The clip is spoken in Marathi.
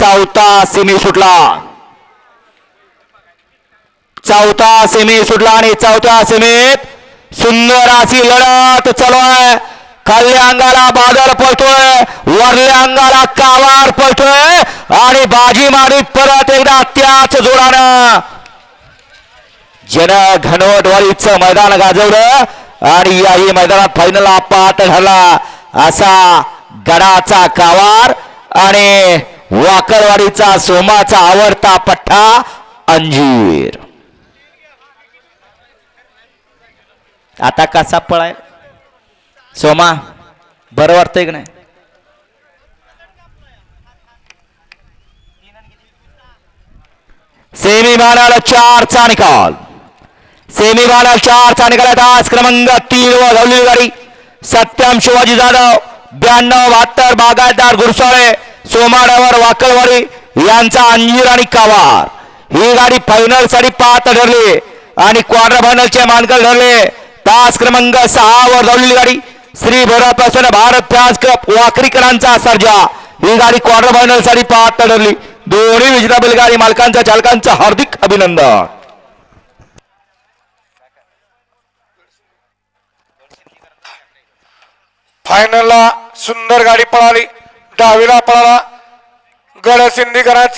चौथा सेमी सुटला. चौथा सेमी सुटला आणि चौथ्या सेमीत सुंदर अशी लढत चालू आहे. खाल्ल्या अंगाला बादल पळतोय. वरल्या अंगाला कावार पळतोय. आणि बाजी मारीत परत एकदा त्याच जोडानं ज्यानं घनवटवाडीचं मैदान गाजवलं आणि याही मैदानात फायनल पाठ ठरला असा गडाचा कावार आणि वाकरवाडीचा सोमाचा आवडता पठ्ठा अंजीर. आता कसा पळाय? सोमा बरं वाटतंय की नाही? सेमी फायनल चारचा निकाल. सेमी फायनल चारचा निकाल तास क्रमांक तीन व धावलेली गाडी सत्यम शिवाजी जाधव ब्याण्णव बहात्तर बागायतदार गुरसाळे सोमाड्यावर वाकलवाडी यांचा अंजीर आणि कावार. ही गाडी फायनलसाठी पाच ठरली आणि क्वार्टर फायनलचे मानकर ठरले. तास क्रमांक सहा वर धावलेली गाडी श्री भैरवपासून भारत फ्याज कप वाकरीकरांचा सर्जा. ही गाडी क्वार्टर फायनलसाठी पाच ठरली. दोन्ही विजेता बैलगाडी मालकांच्या चालकांचं हार्दिक अभिनंदन. फायनलला सुंदर गाडी पळाली. डावीला पळाला गड सिंधीकरांचा